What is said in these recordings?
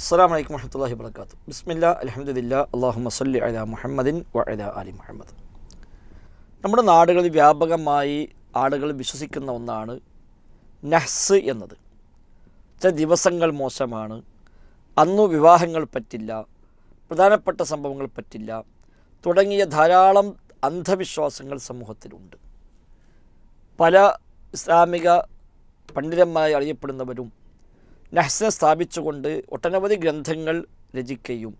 അസ്സാം വലൈക്കും വറഹമത്തല്ലാഹി വർക്കാത്തു ബിസ്മില്ല അലഹമ്മദില്ല അള്ളാഹു മസല്ലി അല മുഹമ്മദിൻ വ അലി മുഹമ്മദ്. നമ്മുടെ നാടുകളിൽ വ്യാപകമായി ആളുകൾ വിശ്വസിക്കുന്ന ഒന്നാണ് നഹ്സ് എന്നത്. ചില ദിവസങ്ങൾ മോശമാണ് അന്നു വിവാഹങ്ങൾ പറ്റില്ല പ്രധാനപ്പെട്ട സംഭവങ്ങൾ പറ്റില്ല തുടങ്ങിയ ധാരാളം അന്ധവിശ്വാസങ്ങൾ സമൂഹത്തിലുണ്ട്. പല ഇസ്ലാമിക പണ്ഡിതന്മാരായി അറിയപ്പെടുന്നവരും നഹ്സിനെ സ്ഥാപിച്ചുകൊണ്ട് ഒട്ടനവധി ഗ്രന്ഥങ്ങൾ രചിക്കുകയും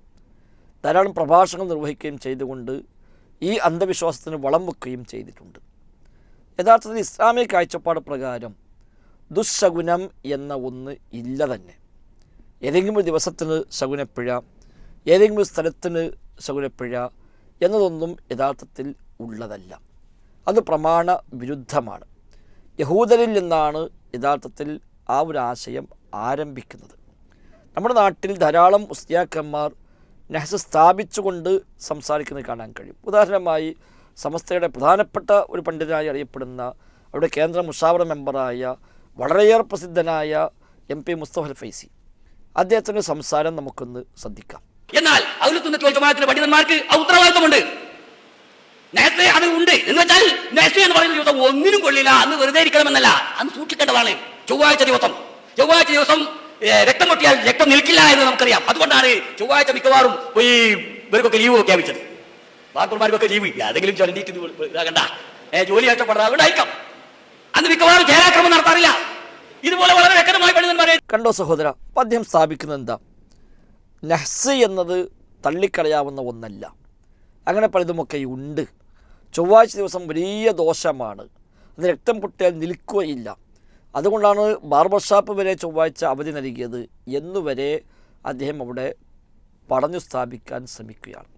ധാരാളം പ്രഭാഷണങ്ങൾ നിർവഹിക്കുകയും ചെയ്തുകൊണ്ട് ഈ അന്ധവിശ്വാസത്തിന് വളം വെക്കുകയും ചെയ്തിട്ടുണ്ട്. യഥാർത്ഥത്തിൽ ഇസ്ലാമിക കാഴ്ചപ്പാട് പ്രകാരം ദുശകുനം എന്ന ഒന്ന് ഇല്ല തന്നെ. ഏതെങ്കിലും ഒരു ദിവസത്തിന് ശകുനപ്പിഴ ഏതെങ്കിലും സ്ഥലത്തിന് ശകുനപ്പിഴ എന്നതൊന്നും യഥാർത്ഥത്തിൽ ഉള്ളതല്ല. അത് പ്രമാണ വിരുദ്ധമാണ്. യഹൂദരിൽ നിന്നാണ് യഥാർത്ഥത്തിൽ ആ ഒരു ആശയം ആരംഭിക്കുന്നത്. നമ്മുടെ നാട്ടിൽ ധാരാളം ഉസ്തിയാക്കന്മാർ നെഹ്സ് സ്ഥാപിച്ചുകൊണ്ട് സംസാരിക്കുന്നത് കാണാൻ കഴിയും. ഉദാഹരണമായി സമസ്തയുടെ പ്രധാനപ്പെട്ട ഒരു പണ്ഡിതനായി അറിയപ്പെടുന്ന അവിടെ കേന്ദ്ര മുഷാവറ മെമ്പറായ വളരെയേറെ പ്രസിദ്ധനായ എം പി മുസ്തഫൽ ഫൈസി അദ്ദേഹത്തിന്റെ സംസാരം നമുക്കൊന്ന് ശ്രദ്ധിക്കാം. എന്നാൽ പണ്ഡിതന്മാർക്ക് ഉത്തരവാദിത്വമുണ്ട്. അത് ഉണ്ട്. എന്ന് വെച്ചാൽ എന്ന് ഒന്നിനും കൊള്ളില്ല. അന്ന് വെറുതെ ഇരിക്കണമെന്നല്ല. അന്ന് സൂക്ഷിക്കേണ്ടതാണ്. ചൊവ്വാഴ്ച ദിവസം ചൊവ്വാഴ്ച ദിവസം രക്തം പൊട്ടിയാൽ രക്തം നിൽക്കില്ല എന്ന് നമുക്കറിയാം. അതുകൊണ്ടാണ് ചൊവ്വാഴ്ച മിക്കവാറും ഈ ഇവർക്കൊക്കെ ലീവ് പ്രഖ്യാപിച്ചത് ഡോക്ടർമാർക്കൊക്കെ ലീവ് ഏതെങ്കിലും ഇത് ഇതാകണ്ട. ജോലി ആക്കപ്പെടാതെ അന്ന് മിക്കവാറും ചേരാക്രമം നടത്താറില്ല. ഇതുപോലെ വളരെ വ്യക്തമായി പണ്ഡിതന്മാരെ കണ്ടോ സഹോദര പദ്യം സ്ഥാപിക്കുന്നത് എന്താ? നഹ്സ് എന്നത് തള്ളിക്കളയാവുന്ന ഒന്നല്ല. അങ്ങനെ പലതുമൊക്കെ ഉണ്ട്. ചൊവ്വാഴ്ച ദിവസം വലിയ ദോഷമാണ്. അത് രക്തം പൊട്ടിയാൽ നിൽക്കുകയില്ല. അതുകൊണ്ടാണ് ബാർബർ ഷാപ്പ് വരെ ചൊവ്വാഴ്ച അവധി നൽകിയത് എന്നുവരെ അദ്ദേഹം അവിടെ പടഞ്ഞു സ്ഥാപിക്കാൻ ശ്രമിക്കുകയാണ്.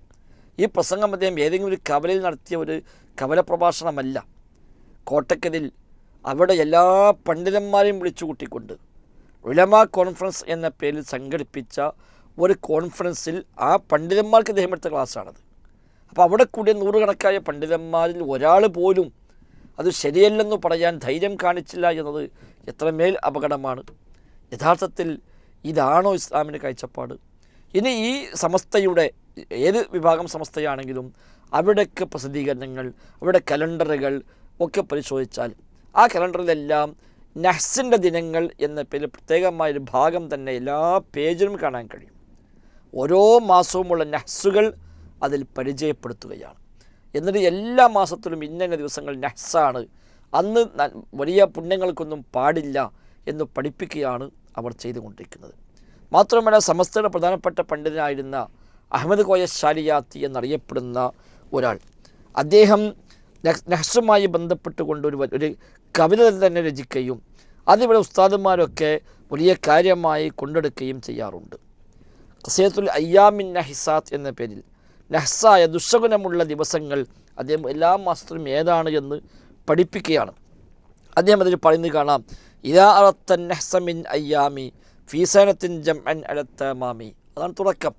ഈ പ്രസംഗം അദ്ദേഹം ഏതെങ്കിലും ഒരു കവലയിൽ നടത്തിയ ഒരു കവല പ്രഭാഷണമല്ല. കോട്ടക്കലിൽ അവിടെ എല്ലാ പണ്ഡിതന്മാരെയും വിളിച്ചു കൂട്ടിക്കൊണ്ട് ഉലമ കോൺഫറൻസ് എന്ന പേരിൽ സംഘടിപ്പിച്ച ഒരു കോൺഫറൻസിൽ ആ പണ്ഡിതന്മാർക്ക് അദ്ദേഹം എടുത്ത ക്ലാസ്സാണത്. അപ്പോൾ അവിടെ കൂടിയ നൂറുകണക്കായ പണ്ഡിതന്മാരിൽ ഒരാൾ പോലും അത് ശരിയല്ലെന്ന് പറയാൻ ധൈര്യം കാണിച്ചില്ല എന്നത് എത്രമേൽ അപകടമാണ്. യഥാർത്ഥത്തിൽ ഇതാണോ ഇസ്ലാമിന്റെ കാഴ്ചപ്പാട്? ഇനി ഈ സമസ്തയുടെ ഏത് വിഭാഗം സമസ്തയാണെങ്കിലും അവിടെയൊക്കെ പ്രസിദ്ധീകരണങ്ങൾ അവിടെ കലണ്ടറുകൾ ഒക്കെ പരിശോധിച്ചാൽ ആ കലണ്ടറിലെല്ലാം നഹ്സിന്റെ ദിനങ്ങൾ എന്ന പേരിൽ പ്രത്യേകമായൊരു ഭാഗം തന്നെ എല്ലാ പേജിലും കാണാൻ കഴിയും. ഓരോ മാസവുമുള്ള നഹ്സുകൾ അതിൽ പരിചയപ്പെടുത്തുകയാണ്. എന്നിട്ട് എല്ലാ മാസത്തിലും ഇന്ന ദിവസങ്ങൾ നഹ്സാണ് അന്ന് വലിയ പുണ്യങ്ങൾക്കൊന്നും പാടില്ല എന്ന് പഠിപ്പിക്കുകയാണ് അവർ ചെയ്തുകൊണ്ടിരിക്കുന്നത്. മാത്രമല്ല സമസ്തയുടെ പ്രധാനപ്പെട്ട പണ്ഡിതനായിരുന്ന അഹമ്മദ് കോയ ഷാലിയാത്തി എന്നറിയപ്പെടുന്ന ഒരാൾ. അദ്ദേഹം നഹ്- നഹ്സുമായി ബന്ധപ്പെട്ടുകൊണ്ട് ഒരു ഒരു കവിത തന്നെ രചിക്കുകയും അതിവിടെ ഉസ്താദന്മാരൊക്കെ വലിയ കാര്യമായി കൊണ്ടെടുക്കുകയും ചെയ്യാറുണ്ട്. ഖസേത്തുൽ അയ്യാമിൻ നഹിസാത്ത് എന്ന പേരിൽ നഹ്സായ ദുശകുനമുള്ള ദിവസങ്ങൾ അദ്ദേഹം എല്ലാ മാസത്തിലും ഏതാണ് എന്ന് പഠിപ്പിക്കുകയാണ്. അദ്ദേഹം അതിൽ പറയുന്നത് കാണാം ഇതാ അറത്തൻ നെഹ്സമിൻ അയ്യാമി ഫീസനത്തിൻ ജം അൻ അലത്തമാമി അതാണ് തുടക്കം.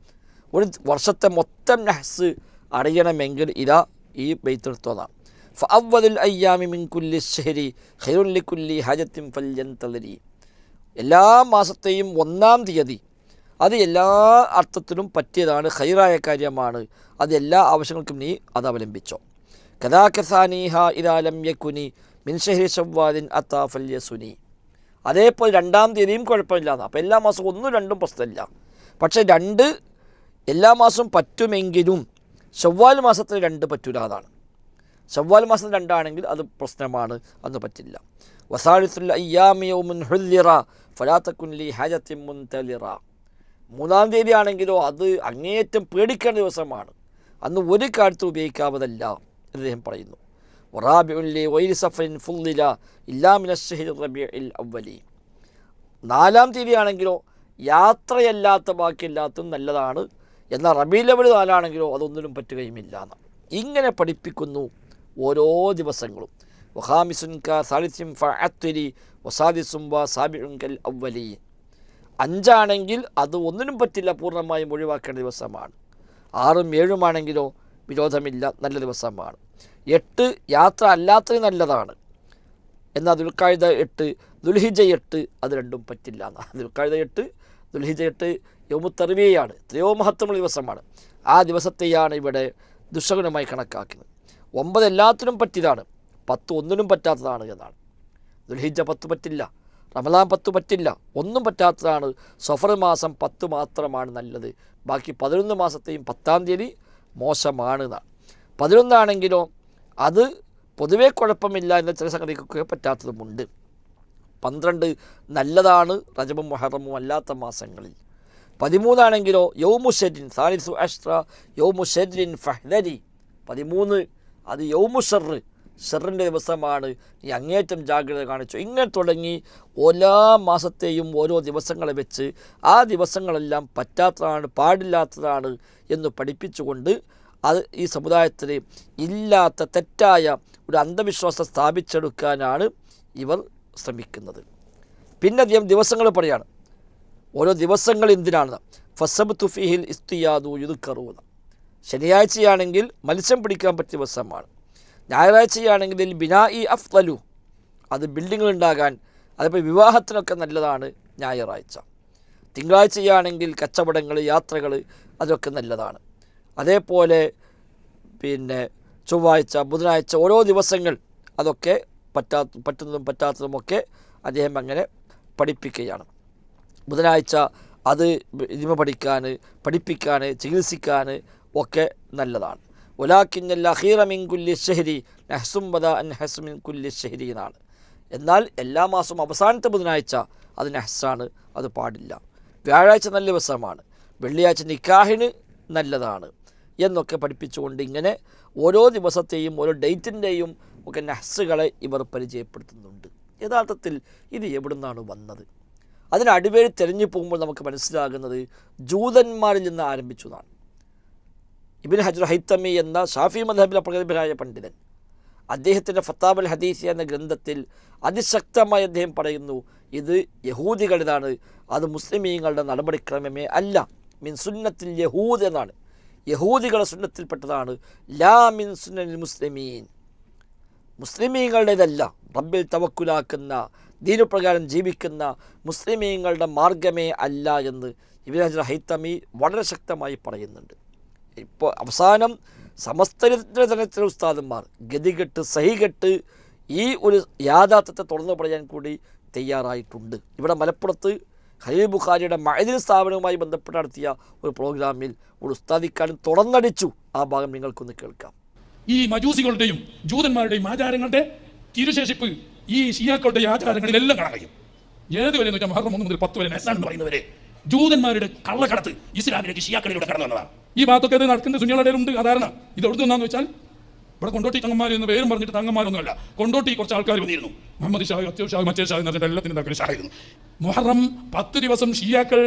ഒരു വർഷത്തെ മൊത്തം നെഹ്സ് അറിയണമെങ്കിൽ ഇതാ ഈ ബെയ്ത്തെടുത്തതാണ് ഫഅവ്വലുൽ അയ്യാമി മിൻ കുല്ലി ഷഹരി ഖൈറുൻ കുല്ലി ഹജത്തിൻ തലരി എല്ലാ മാസത്തെയും ഒന്നാം തീയതി. അത് എല്ലാ അർത്ഥത്തിലും പറ്റിയതാണ് ഹൈറായ കാര്യമാണ്. അത് എല്ലാ ആവശ്യങ്ങൾക്കും നീ അത് അവലംബിച്ചോ. കഥാകസാനീഹ ഇതാലം യക്കുനി മിൻഷഹരി ഷവ്വാദിൻ അത്താഫല്യ സുനി അതേപോലെ രണ്ടാം തീയതിയും കുഴപ്പമില്ല. അപ്പോൾ എല്ലാ മാസവും ഒന്നും രണ്ടും പ്രശ്നമില്ല. പക്ഷേ രണ്ട് എല്ലാ മാസവും പറ്റുമെങ്കിലും ചൊവ്വാൽ മാസത്തിൽ രണ്ട് പറ്റൂല അതാണ്. ചൊവ്വാൽ മാസം രണ്ടാണെങ്കിൽ അത് പ്രശ്നമാണ് അന്ന് പറ്റില്ല. വസാലിത്തുൽ അയ്യാമിയൗമുൻ ഹുല്ലിറ ഫലാത്തക്കുൻലി ഹാജത്തിൻ മുൻതലിറ. മൂന്നാം തീയതി ആണെങ്കിലോ അത് അങ്ങേയറ്റം പേടിക്കേണ്ട ദിവസമാണ്. അന്ന് ഒരു കാര്യത്തും ഉപയോഗിക്കാവതല്ല അദ്ദേഹം പറയുന്നു. വറാബിഉല്ലി വൈരി സഫറിൻ നാലാം തീയതി ആണെങ്കിലോ യാത്രയല്ലാത്ത ബാക്കിയല്ലാത്തതും നല്ലതാണ്. എന്നാൽ റബീലവൽ നാലാണെങ്കിലോ അതൊന്നിനും പറ്റുകയുമില്ല എന്ന്. ഇങ്ങനെ പഠിപ്പിക്കുന്നു ഓരോ ദിവസങ്ങളും. വഹാമിസുൻ വ കൽ അഞ്ചാണെങ്കിൽ അത് ഒന്നിനും പറ്റില്ല പൂർണമായും ഒഴിവാക്കേണ്ട ദിവസമാണ്. ആറും ഏഴുമാണെങ്കിലോ വിരോധമില്ല നല്ല ദിവസമാണ് എട്ട് യാത്ര അല്ലാത്തത് നല്ലതാണ്. എന്നാൽ ദുൽഖായുധ എട്ട് ദുൽഹിജ എട്ട് അത് രണ്ടും പറ്റില്ല എന്നാണ് ദുൽഖായുധ എട്ട് ദുൽഹിജ എട്ട് യോമുത്തറിവിയാണ് എത്രയോ മഹത്വമുള്ള ദിവസമാണ്. ആ ദിവസത്തെയാണ് ഇവിടെ ദുഷഗുണമായി കണക്കാക്കുന്നത്. ഒമ്പത് എല്ലാത്തിനും പറ്റിയതാണ്. പത്ത് ഒന്നിനും പറ്റാത്തതാണ് എന്നാണ്. ദുൽഹിജ പത്ത് പറ്റില്ല. റമദാൻ പത്ത് പറ്റില്ല. ഒന്നും പറ്റാത്തതാണ്. സഫർ മാസം പത്ത് മാത്രമാണ് നല്ലത്. ബാക്കി പതിനൊന്ന് മാസത്തെയും പത്താം തീയതി മോശമാണ് എന്നാണ് പതിനൊന്നാണെങ്കിലോ അത് പൊതുവേ കുഴപ്പമില്ല എന്ന ചില സംഗതിക്കൊക്കെ പറ്റാത്തതുമുണ്ട്. പന്ത്രണ്ട് നല്ലതാണ് റജബും മൊഹറമും അല്ലാത്ത മാസങ്ങളിൽ. പതിമൂന്നാണെങ്കിലോ യൗമുഷരിൻ സാലിസു അഷ്ട്ര യൗമുഷരിൻ ഫഹ്ദരി. പതിമൂന്ന് അത് യൗമുഷറ് ഷെറിന്റെ ദിവസമാണ് നീ അങ്ങേറ്റം ജാഗ്രത കാണിച്ചു. ഇങ്ങനെ തുടങ്ങി എല്ലാ മാസത്തെയും ഓരോ ദിവസങ്ങളെ വെച്ച് ആ ദിവസങ്ങളെല്ലാം പറ്റാത്തതാണ് പാടില്ലാത്തതാണ് എന്ന് പഠിപ്പിച്ചുകൊണ്ട് അത് ഈ സമുദായത്തിൽ ഇല്ലാത്ത തെറ്റായ ഒരു അന്ധവിശ്വാസം സ്ഥാപിച്ചെടുക്കാനാണ് ഇവർ ശ്രമിക്കുന്നത്. പിന്നെ അദ്ദേഹം ദിവസങ്ങൾ പറയാണ്. ഓരോ ദിവസങ്ങൾ എന്തിനാണ്? ഫസബ് തുഫിഹിൽ ഇസ്തിയാദു യുദുക്കറൂന്ന ശനിയാഴ്ചയാണെങ്കിൽ മത്സ്യം പിടിക്കാൻ പറ്റിയ ദിവസമാണ്. ഞായറാഴ്ചയാണെങ്കിൽ ബിനാ ഇ അഫ്തലു അത് ബിൽഡിങ്ങുകൾ ഉണ്ടാകാൻ അതിപ്പോൾ വിവാഹത്തിനൊക്കെ നല്ലതാണ് ഞായറാഴ്ച. തിങ്കളാഴ്ചയാണെങ്കിൽ കച്ചവടങ്ങൾ യാത്രകൾ അതൊക്കെ നല്ലതാണ്. അതേപോലെ പിന്നെ ചൊവ്വാഴ്ച ബുധനാഴ്ച ഓരോ ദിവസങ്ങൾ അതൊക്കെ പറ്റാത്ത പറ്റുന്നതും പറ്റാത്തതുമൊക്കെ അദ്ദേഹം അങ്ങനെ പഠിപ്പിക്കുകയാണ്. ബുധനാഴ്ച അത് ഇതിമ പഠിക്കാൻ പഠിപ്പിക്കാൻ ചികിത്സിക്കാൻ ഒക്കെ നല്ലതാണ്. ഒലാക്കിന്നല്ല ഹീറമിൻകുല്ലി ഷെഹരി നെഹ്സുംബദ അൻ ഹെസ്മിൻ കുല്ലി ഷെഹരി എന്നാണ്. എന്നാൽ എല്ലാ മാസവും അവസാനത്തെ ബുധനാഴ്ച അത് നെഹ്സാണ് അത് പാടില്ല. വ്യാഴാഴ്ച നല്ല ദിവസമാണ്. വെള്ളിയാഴ്ച നിക്കാഹിന് നല്ലതാണ് എന്നൊക്കെ പഠിപ്പിച്ചുകൊണ്ട് ഇങ്ങനെ ഓരോ ദിവസത്തെയും ഓരോ ഡേറ്റിന്റെയും ഒക്കെ നഹ്സുകളെ ഇവർ പരിചയപ്പെടുത്തുന്നുണ്ട്. യഥാർത്ഥത്തിൽ ഇത് എവിടുന്നാണ് വന്നത്? അതിന് അടിവേഴി തെരഞ്ഞു പോകുമ്പോൾ നമുക്ക് മനസ്സിലാകുന്നത് ജൂതന്മാരിൽ നിന്ന് ആരംഭിച്ചു എന്നാണ് ഇബിൻ ഹജർ ഹൈത്തമി എന്ന ഷാഫി മദഹബിലെ പ്രഗത്ഭരായ പണ്ഡിതൻ. അദ്ദേഹത്തിന്റെ ഫത്താബൽ ഹദീസ് എന്ന ഗ്രന്ഥത്തിൽ അതിശക്തമായി അദ്ദേഹം പറയുന്നു ഇത് യഹൂദികളുടേതാണ് അത് മുസ്ലിമീങ്ങളുടെ നടപടിക്രമമേ അല്ല. മിൻ സുന്നത്തിൽ യഹൂദ് എന്നാണ്. യഹൂദികളുടെ സുന്നത്തിൽപ്പെട്ടതാണ്. ലാ മിൻ സുന്നൽ മുസ്ലിമീൻ. മുസ്ലിമീങ്ങളുടേതല്ല റബ്ബിൽ തവക്കുലാക്കുന്ന ദീനുപ്രകാരം ജീവിക്കുന്ന മുസ്ലിമീങ്ങളുടെ മാർഗമേ അല്ല എന്ന് ഇബിൻ ഹജർ ഹൈത്തമി വളരെ ശക്തമായി പറയുന്നുണ്ട്. ഇപ്പോൾ അവസാനം സമസ്തരത്തിന്റെ തലത്തിലെ ഉസ്താദന്മാർ ഗതികെട്ട് സഹികെട്ട് ഈ ഒരു യാഥാർത്ഥ്യത്തെ തുടർന്ന് പറയാൻ കൂടി തയ്യാറായിട്ടുണ്ട്. ഇവിടെ മലപ്പുറത്ത് ഹരീബ് ബുഖാരിയുടെ മഴദിൽ സ്ഥാപനവുമായി ബന്ധപ്പെട്ട് നടത്തിയ ഒരു പ്രോഗ്രാമിൽ ഒരു ഉസ്താദിക്കാരൻ തുറന്നടിച്ചു. ആ ഭാഗം നിങ്ങൾക്കൊന്ന് കേൾക്കാം. ഈ മജൂസികളുടെയും ജൂതന്മാരുടെയും ആചാരങ്ങളുടെ തിരുശേഷിപ്പ് ഈ ഷിയാക്കളുടെ ആചാരങ്ങളിലെല്ലാം കാണാൻ ഏത് വരെ എന്ന് വെച്ചാൽ മുതൽ പത്ത് വരെ നെസാൻ എന്ന് പറയുന്നവരെ ജൂതന്മാരുടെ കള്ളക്കടത്ത് ഇസ്ലാമിലേക്ക് ഷിയാക്കളിലൂടെ കടന്നു വന്നതാണ്. ഈ ഭാഗത്തൊക്കെ അത് നടക്കുന്ന സുനികളുടെ ഉണ്ട് സാധാരണ ഇത് എവിടെ നിന്നാന്ന് വെച്ചാൽ ഇവിടെ കൊണ്ടോട്ടി തങ്ങന്മാർ എന്ന് പേരും പറഞ്ഞിട്ട് തങ്ങന്മാരൊന്നുമല്ല. കൊണ്ടോട്ടി കുറച്ച് ആൾക്കാർ വന്നിരുന്നു. മുഹമ്മദ് ഷാഹ് അത്യോ ഷാഹ് മറ്റേ ഷാഹ് എന്ന് പറഞ്ഞിട്ട് എല്ലാത്തിനും തക്കൽ ഷാഹായിരുന്നു മുഹറം പത്ത് ദിവസം ഷിയാക്കൾ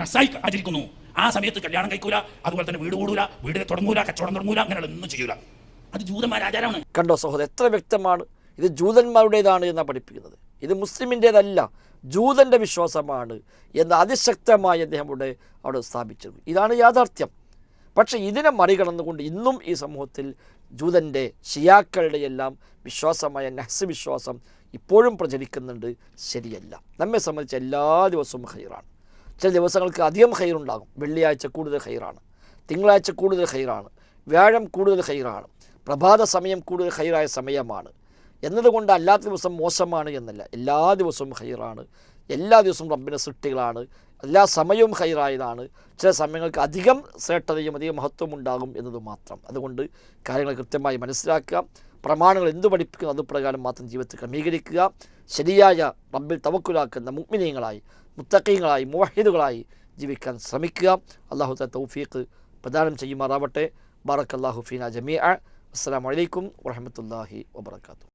നസായി ആചരിക്കുന്നു. ആ സമയത്ത് കല്യാണം കഴിക്കൂല അതുപോലെ തന്നെ വീട് കൂടൂല വീട് തുടങ്ങൂല കച്ചവടം തുടങ്ങൂല അങ്ങനെയുള്ള ഒന്നും ചെയ്യൂല. അത് ജൂതന്മാരാചാരമാണ്. കണ്ടോ സഹോദരൻ എത്ര വ്യക്തമാണ് ഇത് ജൂതന്മാരുടേതാണ് എന്നാണ് പഠിപ്പിക്കുന്നത്. ഇത് മുസ്ലിമിന്റേതല്ല ജൂതന്റെ വിശ്വാസമാണ് എന്ന് അതിശക്തമായി അദ്ദേഹം ഇവിടെ അവിടെ സ്ഥാപിച്ചത് ഇതാണ് യാഥാർത്ഥ്യം. പക്ഷേ ഇതിനെ മറികടന്നുകൊണ്ട് ഇന്നും ഈ സമൂഹത്തിൽ ജൂതന്റെ ഷിയാക്കളുടെ എല്ലാം വിശ്വാസമായ നഹ്സ് വിശ്വാസം ഇപ്പോഴും പ്രചരിക്കുന്നുണ്ട്. ശരിയല്ല. നമ്മെ സംബന്ധിച്ച് എല്ലാ ദിവസവും ഹൈറാണ് ചില ദിവസങ്ങൾക്ക് അധികം ഹൈറുണ്ടാകും വെള്ളിയാഴ്ച കൂടുതൽ ഹൈറാണ് തിങ്കളാഴ്ച കൂടുതൽ ഹൈറാണ് വ്യാഴം കൂടുതൽ ഹൈറാണ് പ്രഭാത സമയം കൂടുതൽ ഹൈറായ സമയമാണ്. എന്നതുകൊണ്ട് അല്ലാത്ത ദിവസം മോശമാണ് എന്നല്ല. എല്ലാ ദിവസവും ഹൈറാണ് എല്ലാ ദിവസവും റബ്ബിന്റെ സൃഷ്ടികളാണ്. എല്ലാ സമയവും ഹൈറായതാണ് ചില സമയങ്ങൾക്ക് അധികം ശ്രേഷ്ഠതയും അധികം മഹത്വം ഉണ്ടാകും എന്നത് മാത്രം. അതുകൊണ്ട് കാര്യങ്ങൾ കൃത്യമായി മനസ്സിലാക്കുക. പ്രമാണങ്ങൾ എന്തു പഠിപ്പിക്കുന്നു അതുപ്രകാരം മാത്രം ജീവിതത്തിൽ ക്രമീകരിക്കുക. ശരിയായ റബ്ബിൽ തവക്കുലാക്കുന്ന മുഗ്മിനീയങ്ങളായി മുത്തക്കീങ്ങളായി മുവഹിദുകളായി ജീവിക്കാൻ ശ്രമിക്കുക. അള്ളാഹു തൗഫീഖ് പ്രദാനം ചെയ്യുമാറാവട്ടെ. ബാറക് അള്ളാഹു ഫീന ജമീഅ. അസ്സാം വലൈക്കും വറഹമത്തല്ലാഹി വബർക്കാത്തു